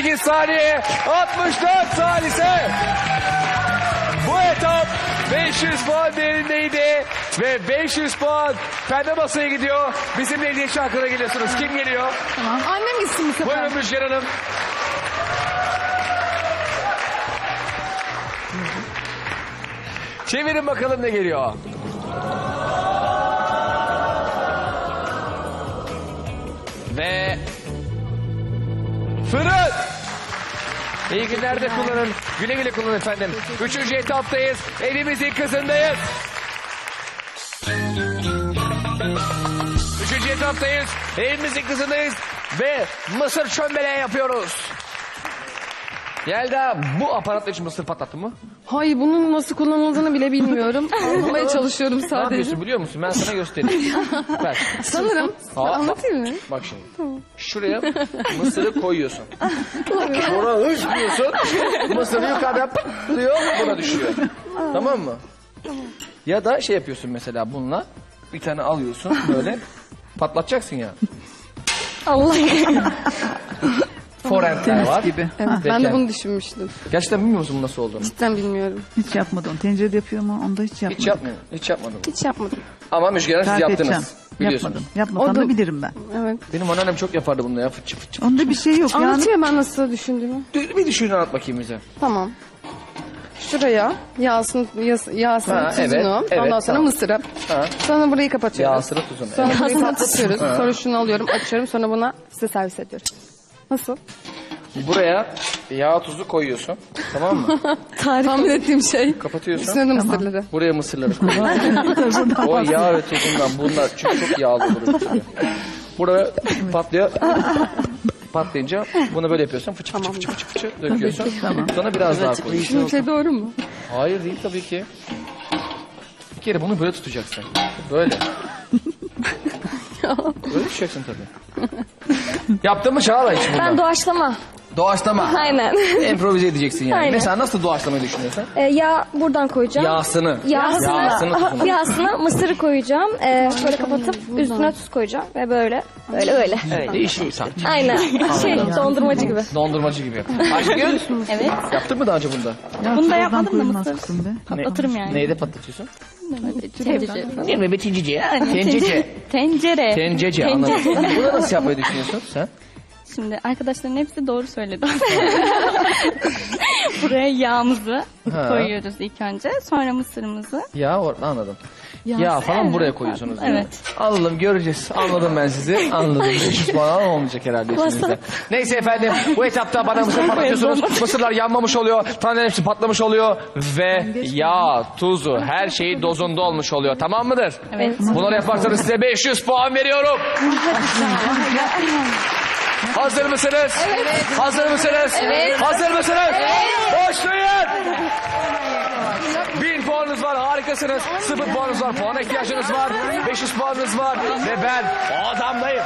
58 saniye 64 salise. Bu etap 500 puan değerindeydi ve 500 puan pembe masaya gidiyor. Bizimle hediye şarkına geliyorsunuz. Kim geliyor? Annem gitsin bu sefer. Buyurun Müjgan Hanım. Çevirin bakalım ne geliyor. Ve fırın. İyi günlerde kullanın. Güle güle kullanın efendim. Üçüncü etaptayız. Evimizin kızındayız. Üçüncü etaptayız. Evimizin kızındayız. Ve mısır çömbeleği yapıyoruz. Yelda bu aparatla için mısır patlattın mı? Hayır bunun nasıl kullanıldığını bile bilmiyorum. Anlamaya çalışıyorum Ne sadece. yapıyorsun biliyor musun? Ben sana göstereyim. Ver. Sanırım. Aa, bak. Anlatayım mı? Bak şimdi. Şuraya mısırı koyuyorsun. Sonra hış diyorsun. Mısırı yukarıdan pıt diyor. Buna düşüyor. Tamam mı? Ya da şey yapıyorsun mesela bununla. Bir tane alıyorsun böyle. Patlatacaksın ya. Allah Forentler var. gibi. Evet, ben de bunu düşünmüştüm. Gerçekten bilmiyor musun bu nasıl olduğunu? Cidden bilmiyorum. Hiç yapmadım. Tencerede yapıyor mu? Onda hiç yapmadım. Hiç yapmıyor. Hiç yapmadım. Hiç yapmadım. Ama Müjgan Hanım siz Tarif yaptınız. edeceğim. Biliyorsunuz. Yapmadım. Yapmasam O da- da bilirim ben. Evet. Benim anneannem çok yapardı bunu ya. Fıçı fıçı. Onda bir şey yok. Yani Anlatayım ben nasıl düşündüğümü. Bir düşün anlat bakayım bize. Tamam. Şuraya yağsını, yas, yağsını Ha, tuzunu, evet, evet, ondan sonra tamam. mısırı. Ha. Sonra burayı kapatıyoruz. Yağsını tuzunu. Sonra Evet. burayı kapatıyoruz. Sonra şunu alıyorum, açıyorum. Sonra buna size servis ediyorum. Nasıl? Buraya yağ tuzu koyuyorsun. Tamam mı? Tahmin ettiğim şey. Kapatıyorsun. Üstüne de mısırları. Buraya mısırları koyuyorsun. o yağ ve tuzundan bunlar çünkü çok yağlı olur. Buraya patlıyor. Patlayınca bunu böyle yapıyorsun. Fıçı fıçı fıçı fıçı fıçı döküyorsun. Sonra biraz daha koyuyorsun. Şimdi şey doğru mu? Hayır değil tabii ki. Bir kere bunu böyle tutacaksın. Böyle. böyle tutacaksın tabii. Yaptın mı Çağla hiç bunu? Ben doğaçlama. Doğaçlama. Aynen. Improvize edeceksin yani. Aynen. Mesela nasıl doğaçlamayı düşünüyorsun? Ee, yağ buradan koyacağım. Yağsını. Yağsını tuzunu. yağsına mısırı koyacağım. Ee, böyle kapatıp üstüne tuz koyacağım. Ve böyle, böyle öyle. Evet. Değişik sanki. Aynen. Şey, dondurmacı gibi. Dondurmacı gibi. Ayşegül. Evet. Yaptın mı daha önce bunda? Bunu da yapmadım da mısır. Patlatırım yani. Neyde patlatıyorsun? Tencere. Değil mi? Betincici. Tencece. Tencere. Tencece. Anladım. Bunu nasıl yapmayı düşünüyorsun sen? Şimdi arkadaşların hepsi doğru söyledi. Buraya yağımızı Ha. koyuyoruz ilk önce. Sonra mısırımızı. Ya orada anladım. Ya, falan Evet. buraya koyuyorsunuz. değil mi? Evet. Anladım göreceğiz. Anladım ben sizi. Anladım. 500 puan olmayacak herhalde üstünüzde. Neyse efendim bu etapta bana mısır patlatıyorsunuz. Mısırlar yanmamış oluyor. Tanelerin hepsi patlamış oluyor. Ve yağ, tuzu her şeyi dozunda olmuş oluyor. Tamam mıdır? Evet. Bunları yaparsanız size 500 puan veriyorum. Hazır mısınız? Evet. Hazır mısınız? Evet. Hazır mısınız? Evet. Başlayın. Bin puanınız var harikasınız. Sıfır puanınız var. Puana ihtiyacınız var. 500 puanınız var. Ve ben adamdayım.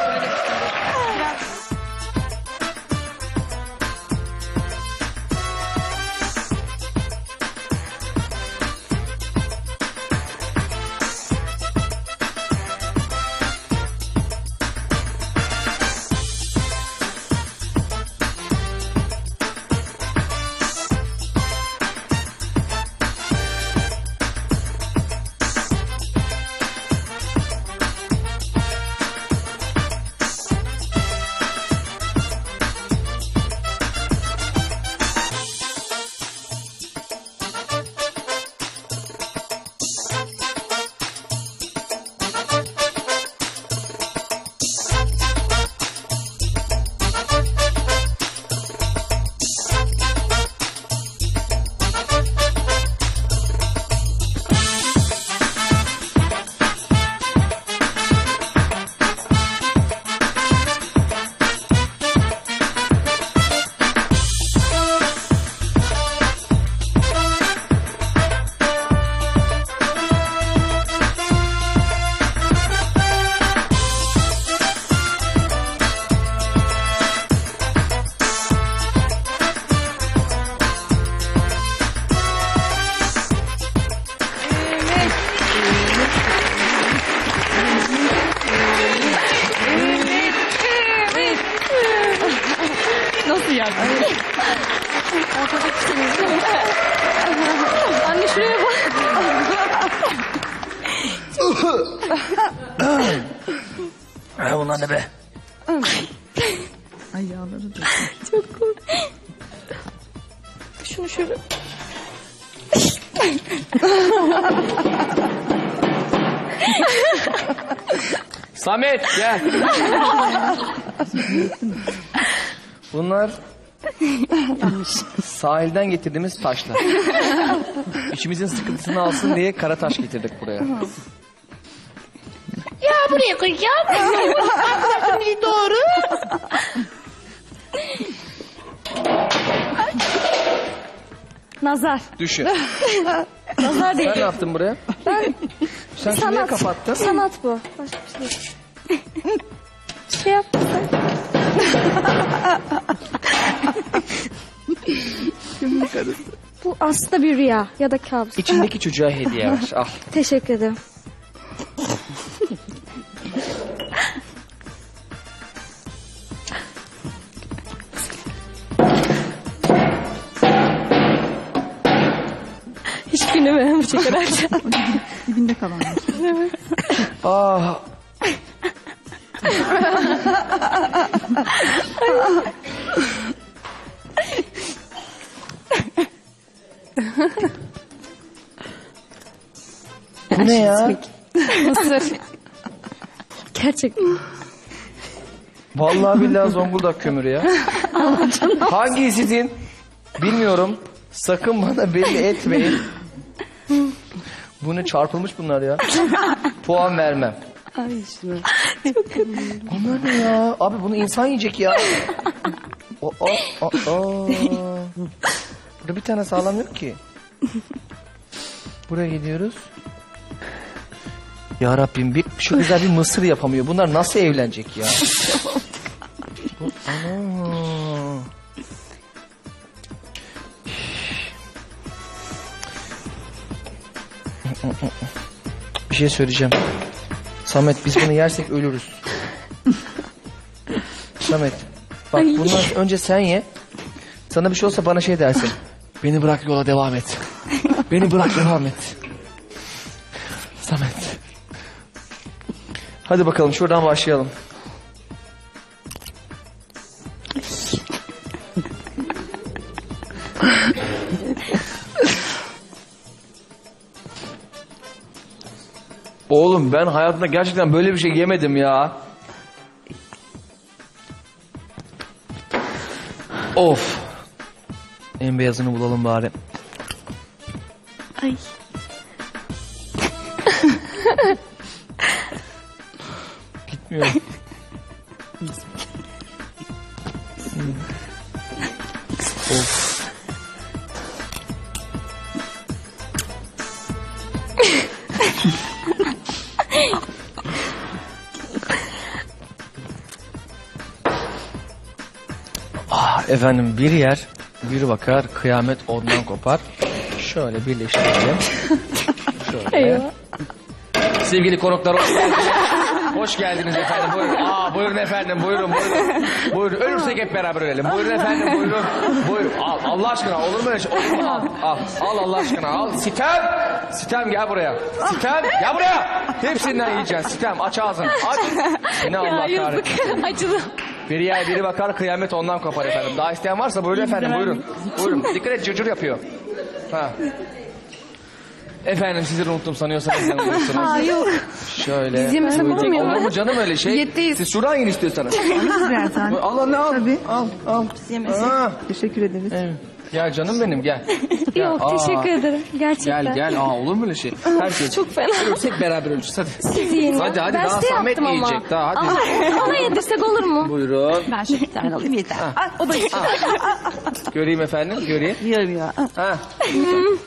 Ay yağları da. Şunu şöyle. Samet gel. Bunlar sahilden getirdiğimiz taşlar. İçimizin sıkıntısını alsın diye kara taş getirdik buraya. Ya buraya koyacağım. Doğru. Nazar. Düşün. Nazar değil. Sen ne yaptın buraya? Sen şuraya Sanat. kapattın. Sanat bu. Başka bir şey değil. şey yaptın sen. Bu aslında bir rüya ya da kabus. İçindeki çocuğa hediye ver. Al. Teşekkür ederim. Hiç gülemem bu şeker açacağım. Dibinde kalanlar. Ah. Bu ne ya? Mısır. Gerçekten. Vallahi billahi Zonguldak kömürü ya. Hangi sizin? Bilmiyorum. Sakın bana belli etmeyin. Bu ne çarpılmış bunlar ya. Puan vermem. Ay işte. Bunlar ne ya? Abi bunu insan yiyecek ya. O, o, o, o. Burada bir tane sağlam yok ki. Buraya gidiyoruz. Ya Rabbim bir, şu güzel bir mısır yapamıyor. Bunlar nasıl evlenecek ya? Bu- Ana. Bir şey söyleyeceğim. Samet biz bunu yersek ölürüz. Samet. Bak bundan önce sen ye. Sana bir şey olsa bana şey dersin. Beni bırak yola devam et. Beni bırak devam et. Samet. Hadi bakalım şuradan başlayalım. Ben hayatımda gerçekten böyle bir şey yemedim ya. Of. En beyazını bulalım bari. Ay. Gitmiyor. efendim bir yer bir bakar kıyamet ondan kopar. Şöyle birleştirelim. Şöyle. Sevgili konuklar hoş geldiniz. Hoş geldiniz efendim. Buyurun. Aa, buyurun efendim. Buyurun buyurun. Buyurun. Ölürsek hep beraber ölelim. Buyurun efendim. Buyurun. Buyurun. Al Allah aşkına olur mu öyle şey? Olur mu? Al. Al, al Allah aşkına. Al. Sitem. Sitem gel buraya. Sitem gel buraya. Hepsinden yiyeceksin. Sitem aç ağzını. Aç. Yine Allah kahretsin. Acılı. Biri yer biri bakar kıyamet ondan kopar efendim. Daha isteyen varsa buyurun efendim buyurun. Buyurun. Dikkat et cırcır yapıyor. Ha. Efendim sizi unuttum sanıyorsanız yanılıyorsunuz. Aa yok. Şöyle. Biz yemesek Buyurun. Olur mu canım öyle şey? Diyetteyiz. Siz şuradan yiyin istiyorsanız. Alırız birer tane. al anne al. Tabii. Al al. Yemesek. Aa, Teşekkür ederiz. evet. Gel canım benim gel. Gel. Yok Aa, teşekkür ederim. Gerçekten. Gel gel. Aa, olur mu öyle şey? Her şey. Çok fena. Ölürsek beraber öleceğiz hadi. Siz yiyin. Hadi hadi ben daha size Samet yaptım ama. yiyecek daha hadi. Aa, Ona yedirsek olur mu? Buyurun. Ben şu bir tane alayım yeter. Al, o da için. Göreyim efendim göreyim. Yiyorum ya. Ha.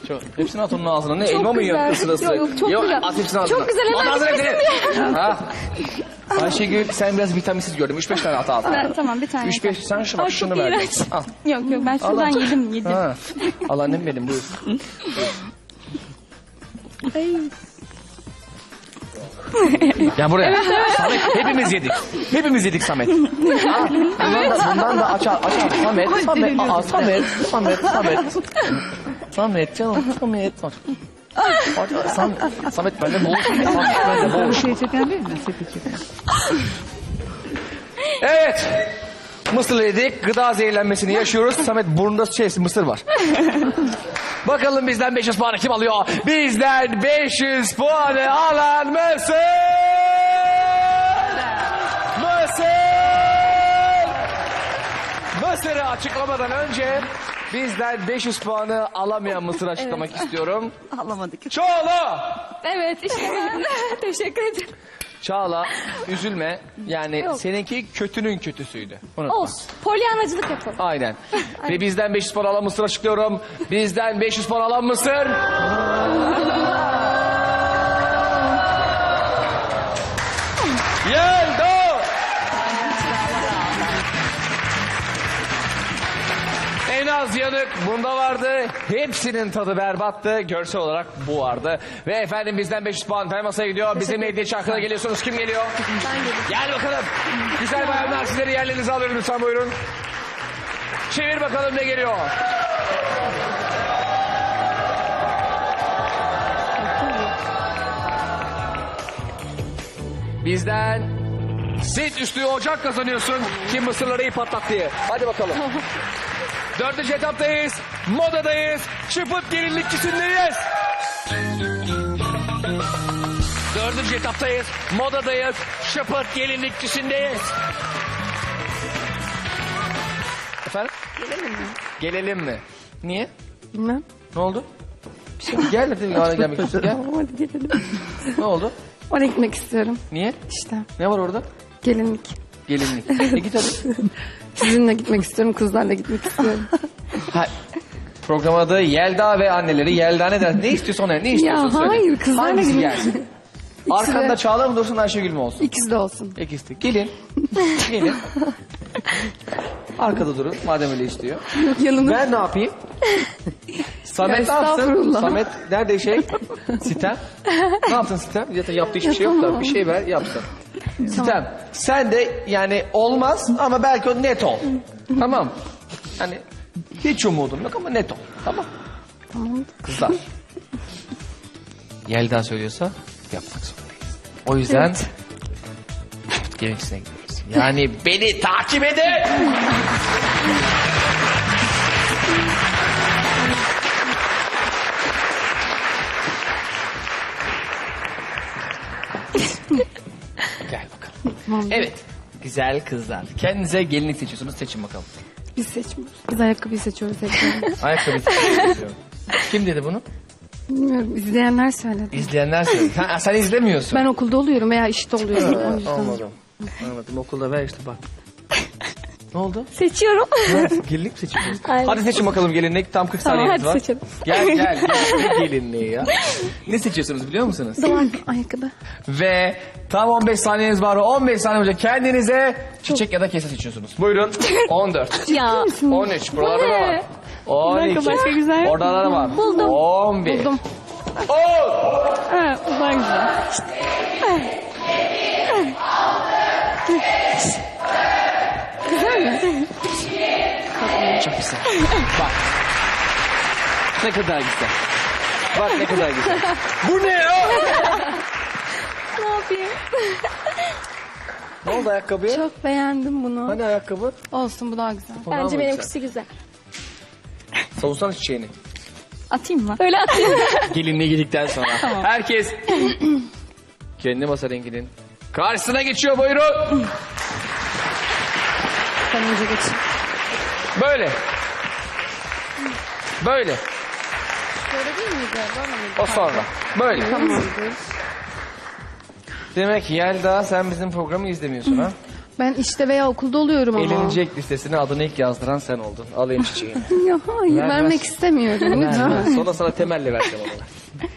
Çok. Hepsini at onun ağzına. Ne elma mı güzel. yiyor sırası? Yok, yok, çok güzel. At hepsini ağzına. Çok güzel, hemen At ağzına bitmesin. Ha. Ayşegül sen biraz vitaminsiz gördüm. 3-5 tane at ağzına. Ben, tamam bir tane. 3-5 sen şu bak Ay, şunu çok ver. iğrenç. Al. Yok yok ben şuradan Allah. yedim yedim. Ha. Al annem benim buyur. Ya buraya. Samet hepimiz yedik. Hepimiz yedik Samet. Aa, bundan da, bundan da aç aç aç. Samet, Samet, aa, Samet, Samet, Samet. Samet canım, Samet. Aç, Samet, Samet bende boğul. Samet bende boğul. Şey çeken değil mi? Seti. Evet. Mısır yedik. Gıda zehirlenmesini yaşıyoruz. Samet burnunda şey, mısır var. Bakalım bizden 500 puanı kim alıyor? Bizden 500 puanı alan Mısır! Mısır! Mısır'ı açıklamadan önce bizden 500 puanı alamayan Mısır'ı açıklamak istiyorum. Alamadık. Çağla! Evet işte ben. Teşekkür ederim. Çağla üzülme. Yani seninki kötünün kötüsüydü. Unutma. Olsun. Polyanacılık yapalım. Aynen. Ve bizden 500 puan alan Mısır açıklıyorum. Bizden 500 puan alan Mısır. Yeldo! En az yanık bunda vardı. Hepsinin tadı berbattı. Görsel olarak bu vardı. Ve efendim bizden 500 puan masaya gidiyor. Bizim hediye şarkına geliyorsunuz. Kim geliyor? Gel bakalım. Güzel bayanlar sizleri yerlerinize alıyorum lütfen buyurun. Çevir bakalım ne geliyor. Bizden sit üstü ocak kazanıyorsun. Kim mısırları iyi patlat diye. Hadi bakalım. Dördüncü etaptayız. Modadayız. Çıpıt gelinlikçisindeyiz. Dördüncü etaptayız. Modadayız. Şıpıt gelinlikçisindeyiz. Efendim? Gelelim mi? Gelelim mi? Niye? Bilmem. Ne oldu? Gel dedim ya gelmek istiyorsun. Gel. Hadi gidelim. Ne oldu? Oraya gitmek istiyorum. Niye? İşte Ne var orada? gelinlik. Gelinlik. E git hadi. Sizinle gitmek istiyorum, kızlarla gitmek istiyorum. Ha, program adı Yelda ve anneleri. Yelda ne der? Ne istiyorsun ona? Ne istiyorsun? söyle. hayır, kızlarla Hangisi gidin. gelsin? Arkanda. Çağla mı dursun Ayşegül mü olsun? İkisi de olsun. İkisi de. Gelin. Gelin. Arkada durun madem öyle istiyor. Yanımda Ben ne yapayım? Samet ne Ya yapsın? estağfurullah. Samet nerede şey? Sitem. Ne yaptın Sitem? Zaten yaptığı hiçbir şey yok da bir şey ver yapsın. Sitem sen de yani olmaz ama belki o net ol. tamam. Hani hiç umudum yok ama net ol. Tamam. Tamam. Kızlar. Yelda söylüyorsa yapmak zorundayız. O yüzden gerekisine gidiyoruz. Yani beni takip edin. Evet. Güzel kızlar. Kendinize gelinlik seçiyorsunuz. Seçin bakalım. Biz seçmiyoruz. Biz ayakkabıyı seçiyoruz hep. Ayakkabı seçiyorum. Kim dedi bunu? Bilmiyorum. izleyenler söyledi. İzleyenler söyledi. Ha, sen izlemiyorsun. Ben okulda oluyorum veya işte oluyorum. o yüzden. Anladım. Anladım. Okulda ver işte bak. Ne oldu? Seçiyorum. gelinlik mi seçiyorsun? Aynen. Hadi seçin bakalım gelinlik. Tam 40 Tamam, saniyeniz hadi var. seçelim. Gel gel. gel. Gelinliği ya? Ne seçiyorsunuz biliyor musunuz? Ayakkabı. Ve tam 15 saniyeniz var. 15 saniye boyunca kendinize çiçek ya da kese seçiyorsunuz. Buyurun. 14. ya. 13. Buralarda da var. 12. dakika, başka güzel. Orada da var. Buldum. 11. Buldum. 10. Ha, bu daha güzel. Güzel Çok güzel. Bak. Ne kadar güzel. Bak ne kadar güzel. Bu ne ya? Ne yapayım? Ne oldu ayakkabıya? Çok beğendim bunu. Hani ayakkabı? Olsun bu daha güzel. Ondan Bence mı benimkisi güzel. Savunsana çiçeğini. Atayım mı? Öyle atayım. Gelinliğe girdikten sonra. Herkes kendi masa renginin karşısına geçiyor buyurun. Sen önce geçin. Böyle. Böyle. Şöyle değil miydi? Böyle miydi? O sonra. Böyle. Tamamdır. Demek ki Yelda sen bizim programı izlemiyorsun ha. Ben işte veya okulda oluyorum ama. Eğlenecek listesine adını ilk yazdıran sen oldun. Alayım çiçeğini. Ya hayır Ver, vermek ver. istemiyorum. ver, ver. Sonra sana temelli vereceğim onu.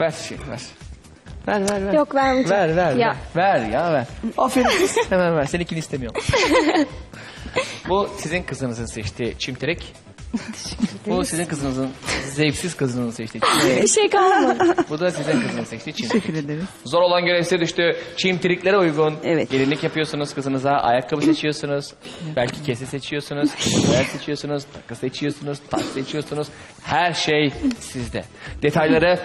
Ver çiçeğini ver. Ver ver ver. Yok vermeyeceğim. Ver ver Ya. ver. Ver ya ver. Aferin. Hemen ver. Seninkini istemiyorum. Bu sizin kızınızın seçtiği çimterek. Bu sizin kızınızın, zevksiz kızınızın seçtiği Bir çim. şey kalmadı. Bu da sizin kızınızın seçtiği çim. Teşekkür ederiz. Zor olan görev size düştü. Çim triklere uygun. Evet. Gelinlik yapıyorsunuz kızınıza. Ayakkabı seçiyorsunuz. Belki kese seçiyorsunuz. Boyer seçiyorsunuz. Takı seçiyorsunuz. Taş seçiyorsunuz. Her şey sizde. Detayları